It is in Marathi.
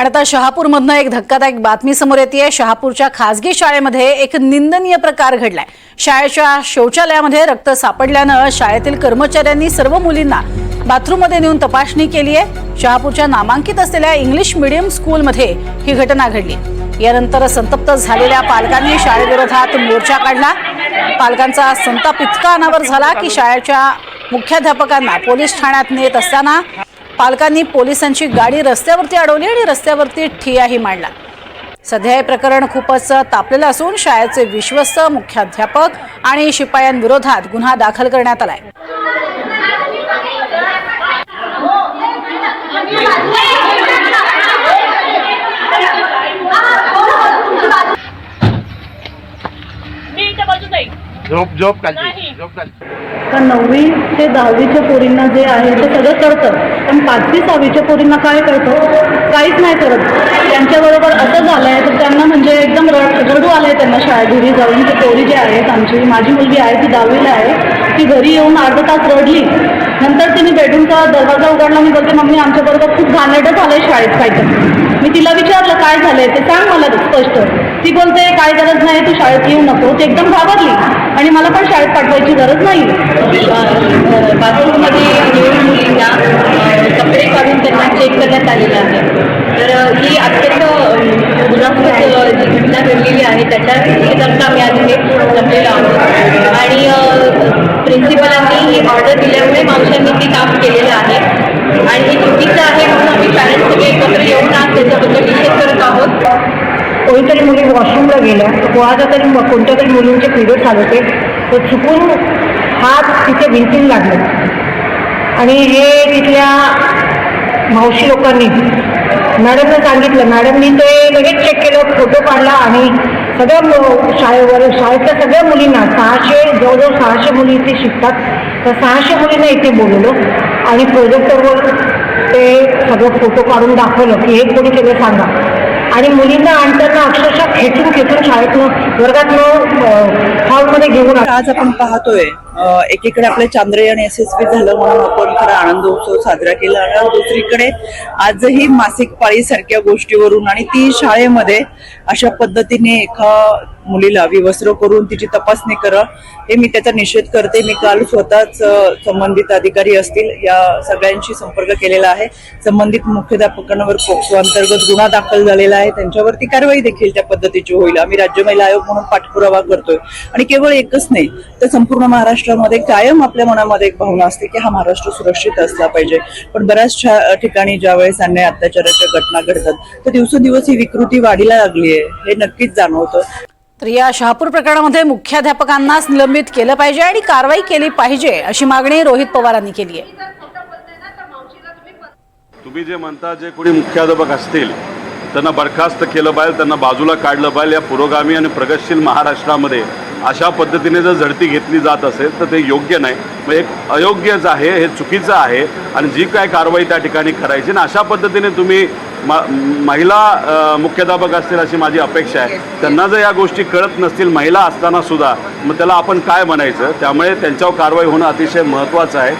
आणि आता शहापूरमधनं एक धक्कादायक बातमी समोर येते शहापूरच्या खासगी शाळेमध्ये एक निंदनीय प्रकार घडलाय. शाळेच्या शौचालयामध्ये रक्त सापडल्यानं शाळेतील कर्मचाऱ्यांनी सर्व मुलींना बाथरूममध्ये नेऊन तपासणी केली आहे. शहापूरच्या नामांकित असलेल्या इंग्लिश मिडियम स्कूलमध्ये ही घटना घडली. यानंतर संतप्त झालेल्या पालकांनी शाळेविरोधात मोर्चा काढला. पालकांचा संताप इतका अनावर झाला की शाळेच्या मुख्याध्यापकांना पोलीस ठाण्यात नेत असताना पालकांनी पोलिसांची गाडी रस्त्यावरती अडवली आणि रस्त्यावरती ठियाही मांडला. सध्या हे प्रकरण खूपच तापलेलं असून शाळेचे विश्वस्त मुख्याध्यापक आणि शिपायांविरोधात गुन्हा दाखल करण्यात आलाय मी इथे बाजूत आहे झोप झोप. खालची झोप नववी ते दहावीच्या पोरींना जे आहे ते सगळं कळतं पण पाचवी सहावीच्या पोरींना काय कळतं काहीच नाही करत. त्यांच्याबरोबर असं झालं आहे तर त्यांना म्हणजे एकदम रड रडू आलं आहे त्यांना शाळेत घरी जाऊन ते पोरी जे आहेत आमची माझी मुलगी आहे ती दहावीला आहे ती घरी येऊन अर्धा तास रडली. नंतर तिने बेडरूमचा दरवाजा उघडला मी बोलते मम्मी आमच्याबरोबर खूप घाणेरडं झालं आहे शाळेत काहीतरी. मी तिला झालंय ते सांग मला स्पष्ट. ती बोलते काय गरज नाही तू शाळेत येऊ नको. ती एकदम घाबरली. आणि मला पण शाळेत पाठवायची गरज नाही. बाथरूममध्ये येऊन मुलींना कपडे काढून त्यांना चेक करण्यात आलेलं आहे. तर ही अत्यंत अ, जी घटना घडलेली आहे. त्याच्या आम्ही आज हे जमलेलो आहोत आणि प्रिन्सिपलांनी ही ऑर्डर दिल्यामुळे मावशांनी ते काम केलेलं आहे आणि हे चुकीचं आहे म्हणून आम्ही पॅरेंट्स सगळे एकत्र येऊन आज त्याच्याबद्दल निषेध करत आहोत कोणीतरी मुली कुठं गेल्या कोणाचा तरी कोणत्या तरी मुलींचे पिरियड चालू होते तर चुकून हात तिथे भिंतीला लागले. आणि हे तिथल्या मावशी लोकांनी मॅडमने सांगितलं. मॅडमनी ते लगेच चेक केलं फोटो काढला आणि सगळ्या शाळेवर शाळेतल्या सगळ्या मुलींना सहाशे जवळजवळ सहाशे मुली इथे शिकतात. तर सहाशे मुलींना इथे बोलवलं आणि प्रोजेक्टरवर ते सगळं फोटो काढून दाखवलं की हे कोणी केलं सांगा. आणि मुलींना आणताना अक्षरशः खेच es un orgasmo मध्ये घेऊन आज आपण पाहतोय एकीकडे आपले चांद्रयान यशस्वी झालं म्हणून आपण खरा आनंद उत्सव साजरा केला आणि दुसरीकडे आजही मासिक पाळी सारख्या गोष्टीवरून आणि ती शाळेमध्ये अशा पद्धतीने एका मुलीला विवस्त्र करून तिची तपासणी करा हे मी त्याचा निषेध करते. मी काल स्वतःच संबंधित अधिकारी असतील या सगळ्यांशी संपर्क केलेला आहे. संबंधित मुख्याध्यापकांवर पोक्सो अंतर्गत गुन्हा दाखल झालेला आहे. त्यांच्यावरती कारवाई देखील त्या पद्धतीची होईल. आम्ही राज्य महिला आयोग म्हणून पाठपुरावा करतोय. आणि केवळ एकच नाही तर संपूर्ण महाराष्ट्रामध्ये कायम आपल्या मनामध्ये एक भावना असते की हा महाराष्ट्र सुरक्षित असला पाहिजे. पण बऱ्याचशा ठिकाणी ज्यावेळेस अन्याय अत्याचाराच्या घटना घडतात तर दिवसेंदिवस ही विकृती वाढीला लागली आहे हे नक्कीच जाणवतं. तर या शहापूर प्रकरणामध्ये मुख्याध्यापकांनाच निलंबित केलं पाहिजे आणि कारवाई केली पाहिजे अशी मागणी रोहित पवारांनी केली आहे. तुम्ही जे म्हणता जे कोणी मुख्याध्यापक असतील त्यांना बरखास्त केलं पाहिजे त्यांना बाजूला काढलं पाहिजे या पुरोगामी आणि प्रगतशील महाराष्ट्रामध्ये अशा पद्धतीने जर झडती घेतली जात असेल तर ते योग्य नाही. मग एक अयोग्यच आहे हे चुकीचं आहे आणि जी काय कारवाई त्या ठिकाणी करायची ना अशा पद्धतीने तुम्ही म- महिला मुख्याध्यापक असतील अशी माझी अपेक्षा आहे. त्यांना जर या गोष्टी कळत नसतील महिला असताना सुद्धा मग त्याला आपण काय म्हणायचं? त्यामुळे त्यांच्यावर कारवाई होणं अतिशय महत्त्वाचं आहे.